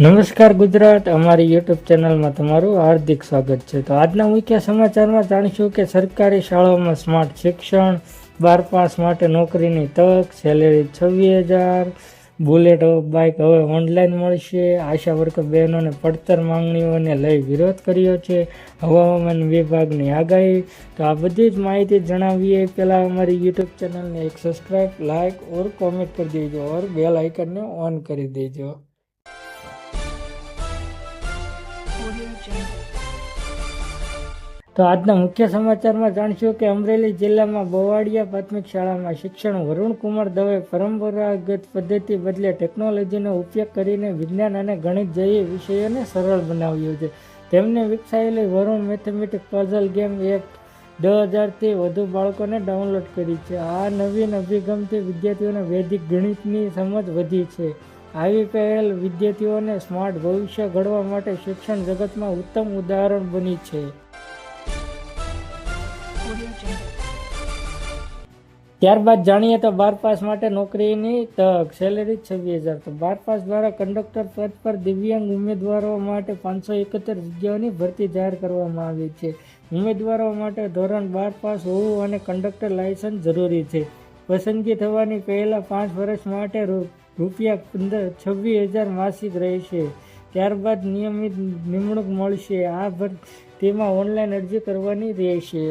નમસ્કાર ગુજરાત, અમારી યુટ્યુબ ચેનલમાં તમારું હાર્દિક સ્વાગત છે. તો આજના મુખ્ય સમાચારમાં જાણીશું કે સરકારી શાળાઓમાં સ્માર્ટ શિક્ષણ બાર પાસ માટે નોકરીની તક સેલેરી છવ્વીસ હજાર બુલેટ બાઇક હવે ઓનલાઈન મળશે. આશા વર્કર બહેનોને પડતર માંગણીઓને લઈ વિરોધ કર્યો છે હવામાન વિભાગની આગાહી. તો આ બધી જ માહિતી જણાવીએ. પહેલાં અમારી યુટ્યુબ ચેનલને એક સબસ્ક્રાઈબ લાઇક ઓર કોમેન્ટ કરી દેજો ઓર બેલ આઇકનને ઓન કરી દેજો. તો આજના મુખ્ય સમાચારમાં જાણશું કે અમરેલી જિલ્લામાં બોવાડિયા પ્રાથમિક શાળામાં શિક્ષણ વરુણ કુમાર દવે પરંપરાગત પદ્ધતિ બદલે ટેકનોલોજીનો ઉપયોગ કરીને વિજ્ઞાન અને ગણિત જેવી વિષયોને સરળ બનાવ્યું છે. તેમને વિકસાયેલી Varun mathematic puzzle game app દસ હજારથી વધુ બાળકોને ડાઉનલોડ કરી છે. આ નવીન અભિગમથી વિદ્યાર્થીઓને વૈદિક ગણિતની સમજ વધી છે. આવી પહેલ વિદ્યાર્થીઓને સ્માર્ટ ભવિષ્ય ઘડવા માટે શિક્ષણ જગતમાં ઉત્તમ ઉદાહરણ બની છે. ત્યારબાદ જાણીએ તો બાર પાસ માટે નોકરીની તક સેલેરી છવ્વીસ હજાર. તો બાર પાસ દ્વારા કંડક્ટર પદ પર દિવ્યાંગ ઉમેદવારો માટે પાંચસો એકોતેર જગ્યાઓની ભરતી જાહેર કરવામાં આવી છે. ઉમેદવારો માટે ધોરણ બાર પાસ હોવું અને કંડક્ટર લાયસન્સ જરૂરી છે. પસંદગી થવાની પહેલાં પાંચ વર્ષ માટે રૂપિયા પંદર, છવ્વીસ હજાર માસિક રહેશે. ત્યારબાદ નિયમિત નિમણૂક મળશે. આ ભર, તેમાં ઓનલાઈન અરજી કરવાની રહેશે.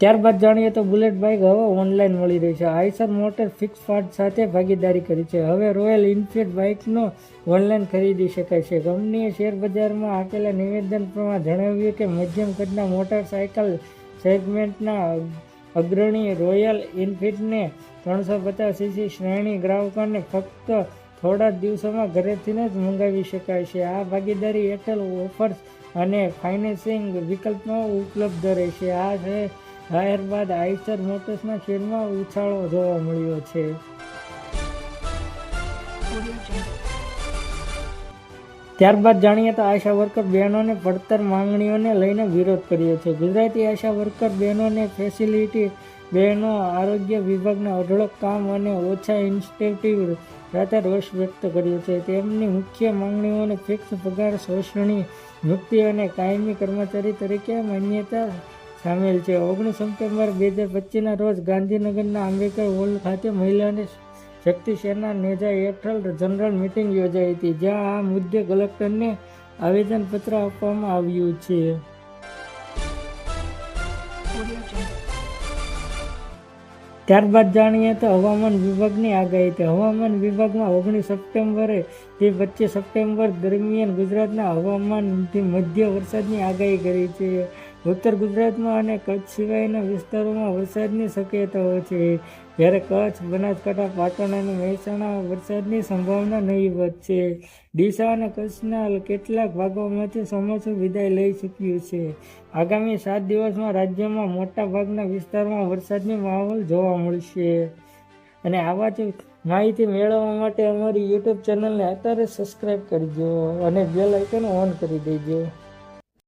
ત્યારબાદ જાણીએ તો બુલેટ બાઇક હવે ઓનલાઈન મળી રહી છે. આઈસર મોટર ફિક્સ પાર્ટ સાથે ભાગીદારી કરી છે. હવે રોયલ ઇન્ફિલ્ડ બાઇકનો ઓનલાઈન ખરીદી શકાય છે. કંપનીએ શેરબજારમાં આપેલા નિવેદન પ્રમાણે જણાવ્યું કે મધ્યમ કદના મોટરસાયકલ સેગમેન્ટના અગ્રણી રોયલ ઇન્ફિલ્ડને ત્રણસો પચાસ સીસી શ્રેણી ગ્રાહકોને ફક્ત થોડા દિવસોમાં ઘરેથી જ મંગાવી શકાય છે. આ ભાગીદારી એરટેલ ઓફર્સ અને ફાઇનાન્સિંગ વિકલ્પો ઉપલબ્ધ રહેશે. આ છે જાહેર બાદ આઈસર મોટર્સના શેરમાં ઉછાળો જોવા મળ્યો છે. ત્યારબાદ જાણીએ તો આશા વર્કર બહેનોને પડતર માંગણીઓને લઈને વિરોધ કર્યો છે. ગુજરાતી આશા વર્કર બહેનોને ફેસિલિટી બહેનો આરોગ્ય વિભાગના અઢળક કામ અને ઓછા ઇન્સ્ટિટ્યુટિવ સાથે રોષ વ્યક્ત કર્યો છે. તેમની મુખ્ય માંગણીઓને ફિક્સ પગાર શોષણી મુક્તિ અને કાયમી કર્મચારી તરીકે માન્યતા સામેલ છે. ઓગણીસ સપ્ટેમ્બર બે હજાર પચીસના રોજ ગાંધીનગરના આંબેડકર હોલ ખાતે મહિલાને શક્તિ સેના નેજા હેઠળ જનરલ મિટિંગ યોજાઈ હતી, જ્યાં આ મુદ્દે કલેક્ટરને આવેદનપત્ર આપવામાં આવ્યું છે. ત્યારબાદ જાણીએ તો હવામાન વિભાગની આગાહી તો હવામાન વિભાગમાં ઓગણીસ સપ્ટેમ્બરે તે પચીસ સપ્ટેમ્બર દરમિયાન ગુજરાતના હવામાનથી મધ્ય વરસાદની આગાહી કરી છે. ઉત્તર ગુજરાતમાં અને કચ્છ સિવાયના વિસ્તારોમાં વરસાદની શક્યતાઓ છે. જ્યારે કચ્છ, બનાસકાંઠા, પાટણ અને મહેસાણા વરસાદની સંભાવના નહીવત છે. ડીસા અને કચ્છના કેટલાક ભાગોમાંથી ચોમાસું વિદાય લઈ ચૂક્યું છે. આગામી સાત દિવસમાં રાજ્યમાં મોટા ભાગના વિસ્તારમાં વરસાદની માહોલ જોવા મળશે. અને આવા જ માહિતી મેળવવા માટે અમારી યુટ્યુબ ચેનલને અત્યારે સબસ્ક્રાઈબ કરજો અને બેલ આઇકન ઓન કરી દેજો.